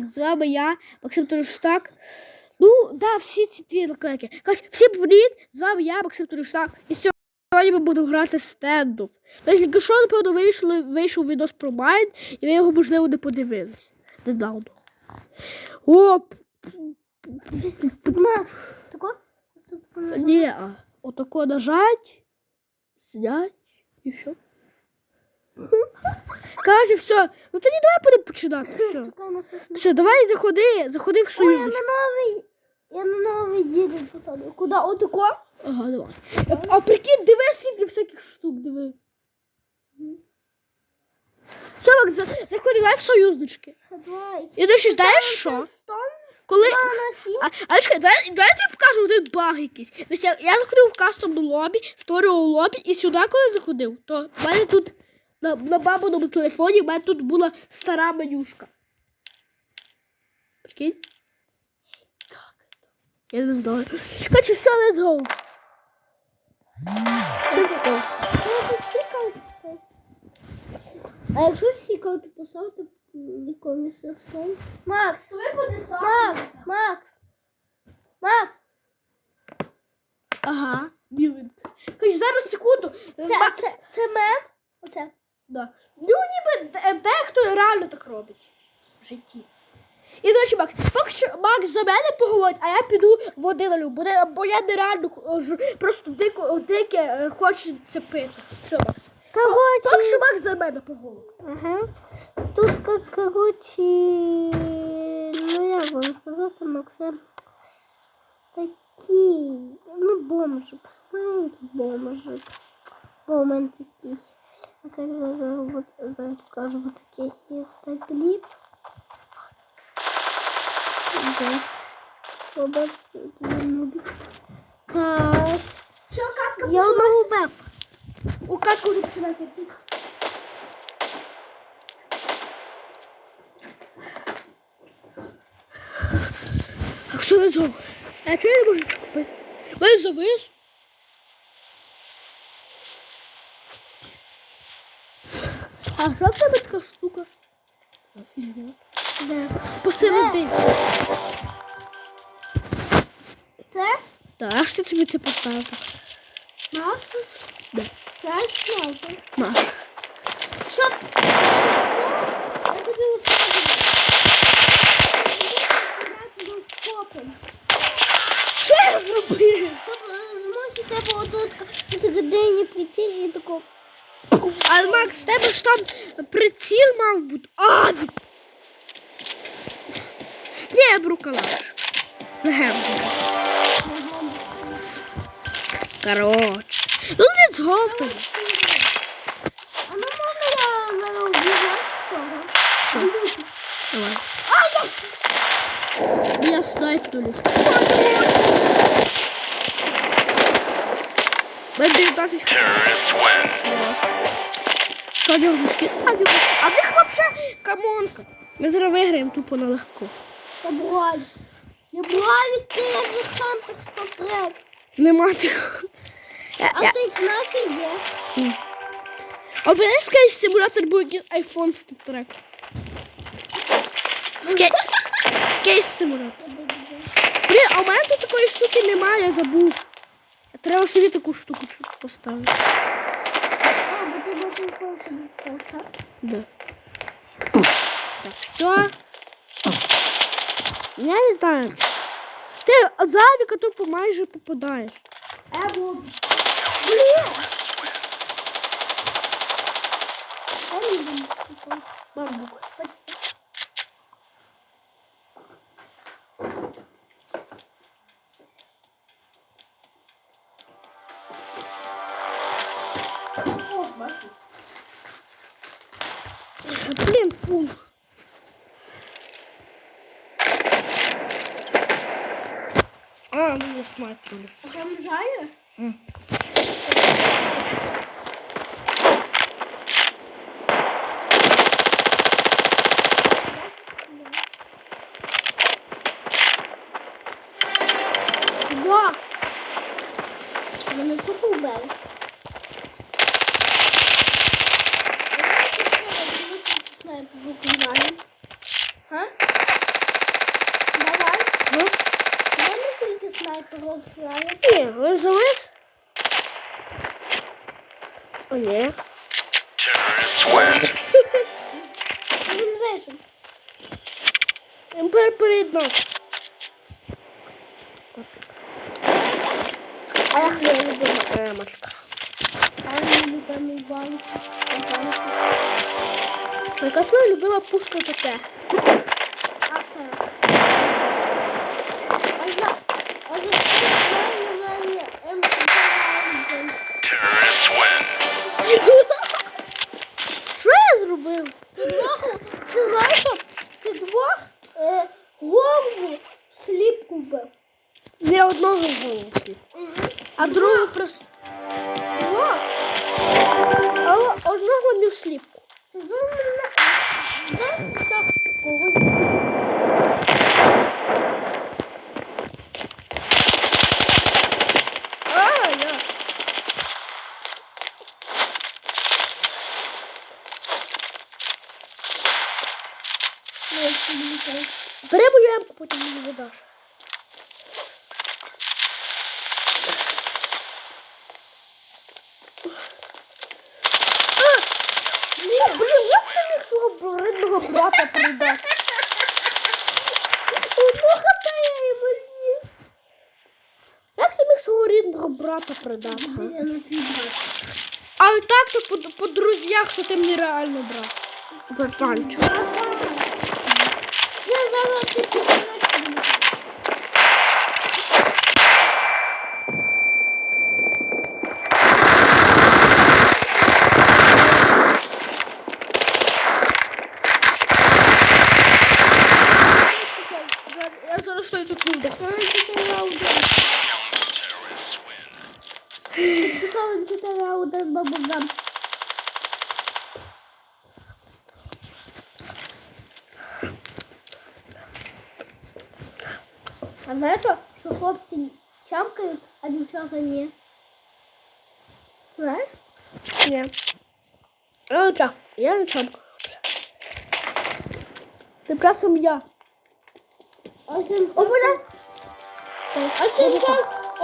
привіт! З вами я, Максим Туруштак. Ну, да, всі ці твої наклейки. Кажуть, всім привіт! З вами я, Максим Туруштак. І сьогодні ми будемо грати стендов. Тож, тільки що, напевно, вийшло, вийшов відос про Майн, і ви його, можливо, не подивились. Недавно. Оп! Тако? Ні, отако нажать, снять і все. Каже, все. Ну тоді давай будемо починати. Все. Все, давай заходи, заходи в Ой, я на новий, я на новий діду посаду. Куди? Отако? Ага, давай. А прикинь, диви, скільки всяких штук, диви. Все, Макс, за- заходи, давай в союзнички. Давай. І ти ще знаєш що? Коли... А, а чекай, давай, давай я тобі покажу один баг якийсь. Я, я заходив в кастомну лобі, створював лобі, і сюди, коли заходив, то в мене тут на, на бабиному телефоні в мене тут була стара менюшка. Прикинь? Я не знаю. Короче, все, let's go. Все, let's go. Я тут стікав писати. А якщо стікав, ти поставити нікому все стон? Макс, Макс, Макс, Макс, Ага, білин. Короче, зараз секунду. це, Ма- це, це мем? Оце. Да. Ну, ніби дехто реально так робить в житті. І, до речі, Макс, поки що Макс за мене поговорить, а я піду води налю, бо, бо я нереально просто дико, дике е, хочеться пити. Все, Макс. Поки що Макс за мене поговорить. ага. Тут, как, короче, ну як вам сказати, Максим, такий, ну, бомжик, маленький бомжик. Бо такий, я зараз вот, зараз покажу, вот такий є стагліп. Да. Так, Все, катка я одного вбив. У катку вже починається. А ви зробили? А чого я не можу нічого купити? Завис. А що в тебе така штука? Де? Посередині. Це Так, а що тобі це поставити? наша? Да. Знаєш, наша. Маш. Щоб все, я тобі. Скопом. Що я зробив? Щоб змусити тебе отут посередині прийти і тако. А Макс, в тебе ж там приціл мав бути. А! ні. Ні, я беру калаш. Коротше. Ну не зговтали. А ну можна я обіжу цього? Що? Давай. Я снайплю. Мене 19 Terrorists win. Що в нього скид? А, в них вообще камонка. Ми зараз виграємо тупо на легко. Я браль. Я браль, ти як Хантер Стартрек. Нема такого. А я, ти в нас і є. а знаєш, в кейс симулятор був якийсь iPhone Trek? В, кей... в кейс симулятор. Блін, а у мене тут такої штуки немає, я забув. Треба собі таку штуку тут поставити. А, бо ти на телефон собі поставив. Да. Так, все. Я не знаю. Ти завіка тупо майже попадаєш. А я буду. Блін! А я не буду. Бамбук. Спасибо. Мені смачно. А там жає? Да. Мене тупо вбив. Знаю, по звуку Ні, ви залиш? О, ні. Він вижив. Імпер приєднав. А я хліб люблю. Емочка. А мій любимий банк. Яка твоя любима пушка таке? Голосу. А другого просто. Двох. Але одного не в сліпку. Ти знаєш, мене... Знаєш, так, кого? А, я. Ну, це мені так. Бери мою ямку, потім мені видаш. Блін, блін, як ти міг свого рідного брата придати? Одну хп я йому з'їв. Як ти міг свого брата продати. А так то по, по друзях, то ти мені реально брат. Братанчик. Я зараз ти підтримати. Я зараз стою тут не здохну. Я один бабугам. А знаєш, що, хлопці чамкають, а дівчата ні? Знаєш? Ні. Я не чак. Я не чамкаю. Тим часом я. А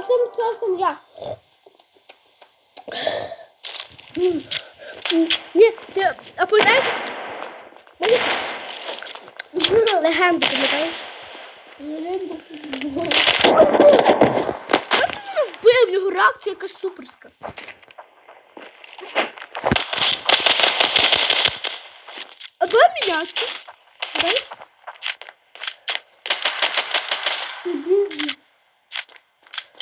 тим часом я. Ні, ти, а пам'ятаєш? Мені легенду пам'ятаєш? Єлен Як ти мене вбив? В нього реакція якась суперська. А давай мінятися. Дай.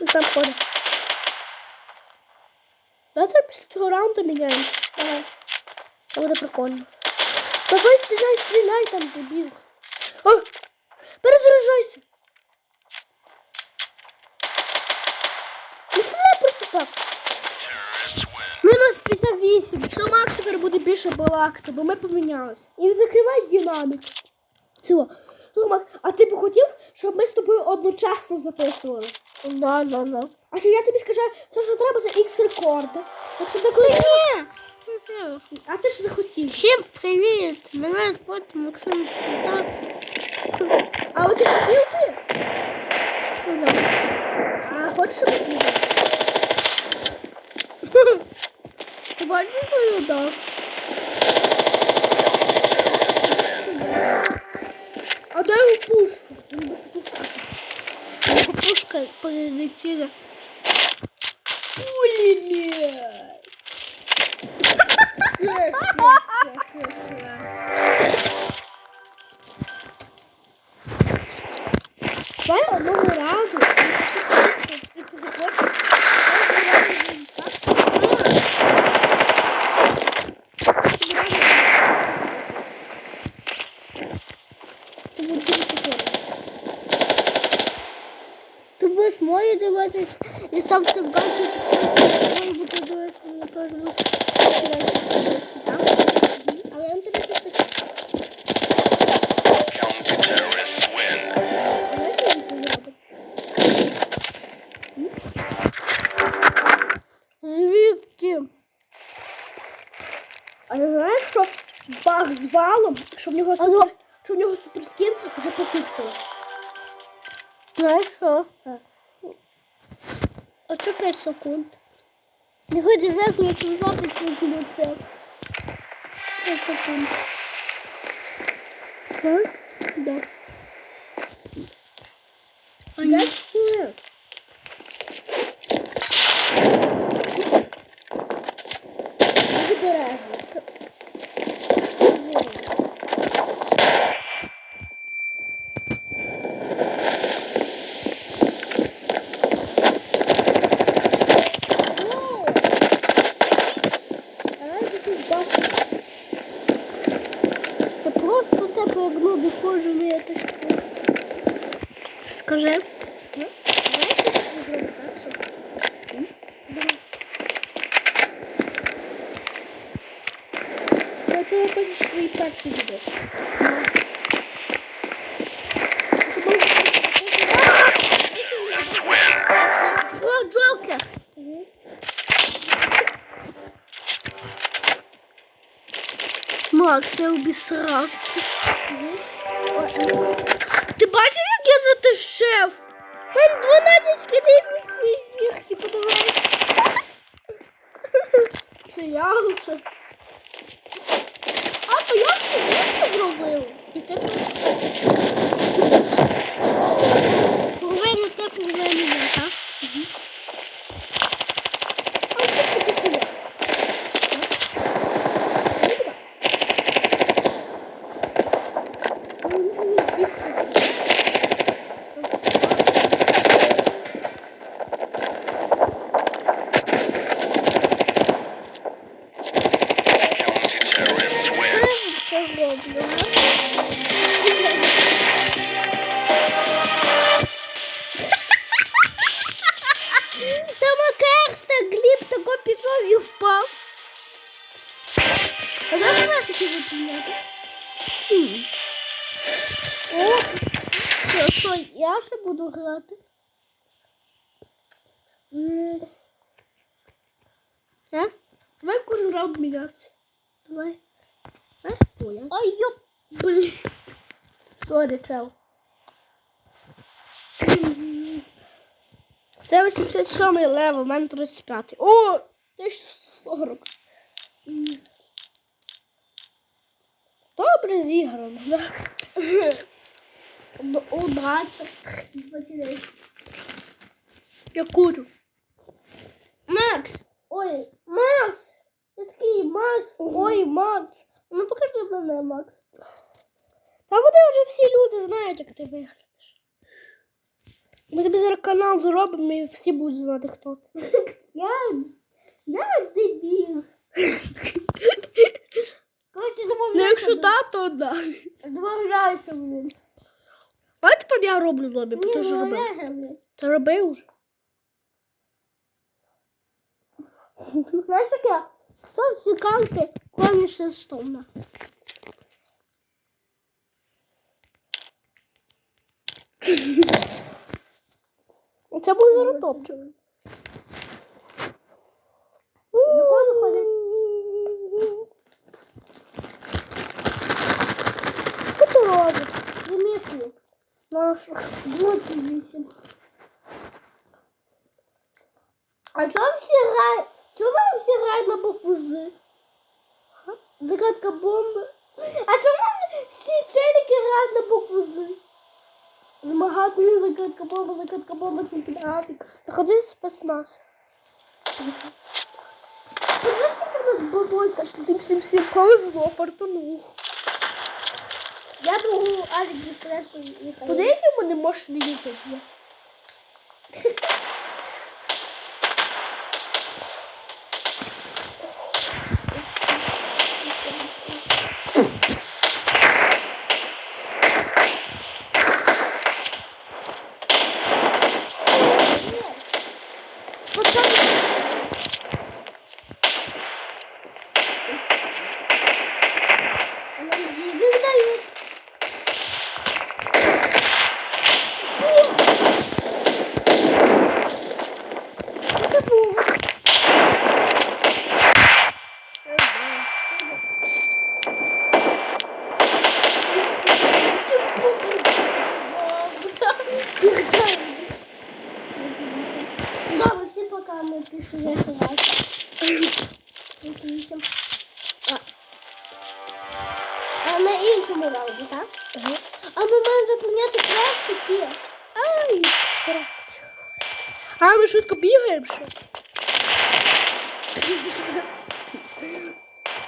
Ну, Там ходить. Давайте після цього раунду міняємося. Давай. Це буде прикольно. Давай стріляй, стріляй там, дебіл. О! Перезаряджайся. Не стріляй просто так. Мінус 58. Що Макс тепер буде більше балакати, бо ми помінялися. І не закривай динамік. Цього. Ну, Макс, а ти б хотів, щоб ми з тобою одночасно записували? Да, да, да. А що я тобі скажу, то, що треба за X рекорди. Якщо так ні. А ти ж захотів. Всім привіт! Мене звати Максим Спитак. А от ти хотів би? Ну, да. А хочеш, щоб? Ти бачиш, що я? А дай йому пушку. Пушка прилетіла. Пулемет. Давай одного разу. І ти захочеш. Ти будеш моє дивитись і сам ти бачиш, мої буде дивитися, мені теж буде секунд? Не ході виключити запис включив. 5 секунд. Так? Да. А я Ні. не бережу. О! Давай ти щось бачиш. Я просто як гнобі кожен я так. Скажи. Давай ти зробимо так, щоб. Це ти хочеш свої перші відео. Макс, я обісрався. Ти бачиш, як я затишев? У мене 12 кредитів всі зірки, подавай. Це я лише. А, то я все зірки зробив. І ти половину те, половину я, так? А ти таки сюди. Ну, не знаю, бістись. County terrorists win. Це зроблю. Та Макерста Гліб тако пішов і впав. А де вона таки випіняти? О, що, я ще буду грати? А? Давай кожен раунд мінятися. Давай. Я. Ай, йоп. Блін. Сорі, чел. Це 87 левел, у мене 35. О! 1040. М. Добре зіграно? Д- Удача. Я курю. Макс! Ой, Макс! Я такий Макс. Ой, Макс. Ну покажи мене, Макс. Та вони вже всі люди знають, як ти виглядаєш. Ми тобі зараз канал зробимо і всі будуть знати, хто ти. Я, я дебіл. Короче, Ну, домовляйся. якщо так, то да. Домовляйся, блін. А тепер я роблю лобі, бо Ні, ти ж робив. домовляйся, блін. Ти робив уже. Знаєш таке? Хто цікавки, коміше стомна. Це буде зараз топчик. До кого заходить? Що ти робиш? Дмитрий. Нашу. 28. А чого всі грають? Чому всі грають на букву З? Загадка бомби. А чому всі челіки грають на букву З? Змагати загадка бомба, загадка бомба, чемпіонатик. Ходи у нас бабойка. Всім, всім, всім повезло, фартанув. Я другу Алік відкреску і Подивись, у мене мощний ютуб є. Не дают. що я ховаюся. Вісім. А. А на іншому раунді, так? А ми маємо виповняти пластики. Ай, срать. А, ми швидко бігаємо ще.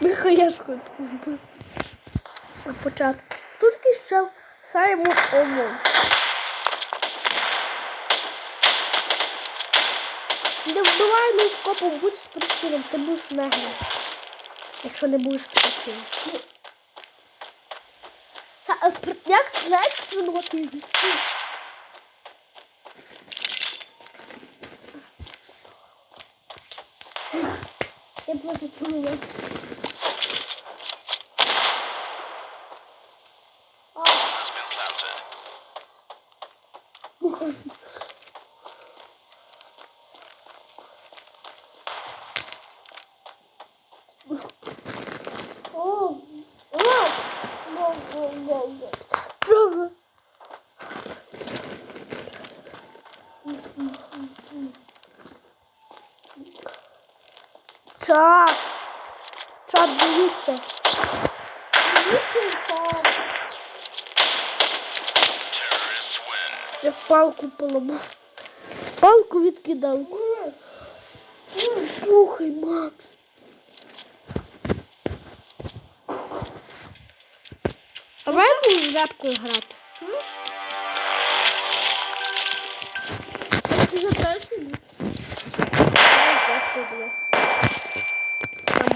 Нехай я швидко. На початку. Тут ще Саймон Омон. Не вбивай ну скопом, будь з прицілом, ти будеш негром. Якщо не будеш з прицілом. Ну. Са, а, при- як знаєш, тренувати? Я просто поміняю. Чат. Чат, дивіться. Я палку поламав. Палку відкидав. Слухай, Макс. Давай будемо з вебкою грати.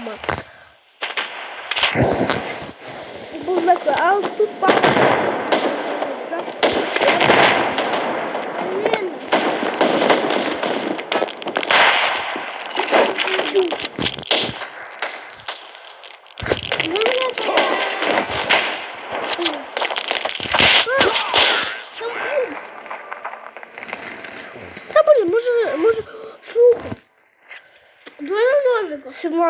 Там Макс. І був вебкою, а тут палка. Ні. Ну, я це. Там буде. Та блін, може, може, слухай. Давай на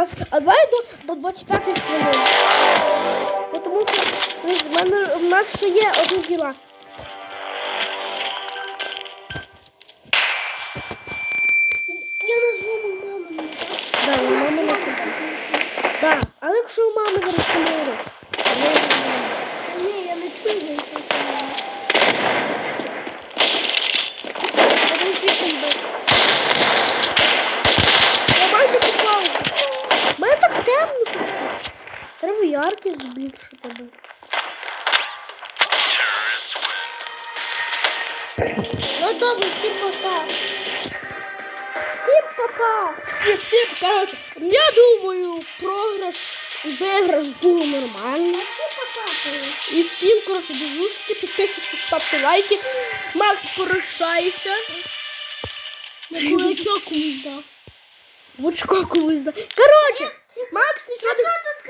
17. А давай до, до 25 хвилин. Тому що в мене, в нас ще є одні діла. Ну добре, всім пока. Всім пока. Всім, всім, коротше, я думаю, програш і виграш було нормально. І всім, коротше, до зустрічі. Підписуйтесь, ставте лайки. Макс, порушайся. Кулачок комусь дав. В очко колись да. Коротше, Макс нічого Якщо не... тут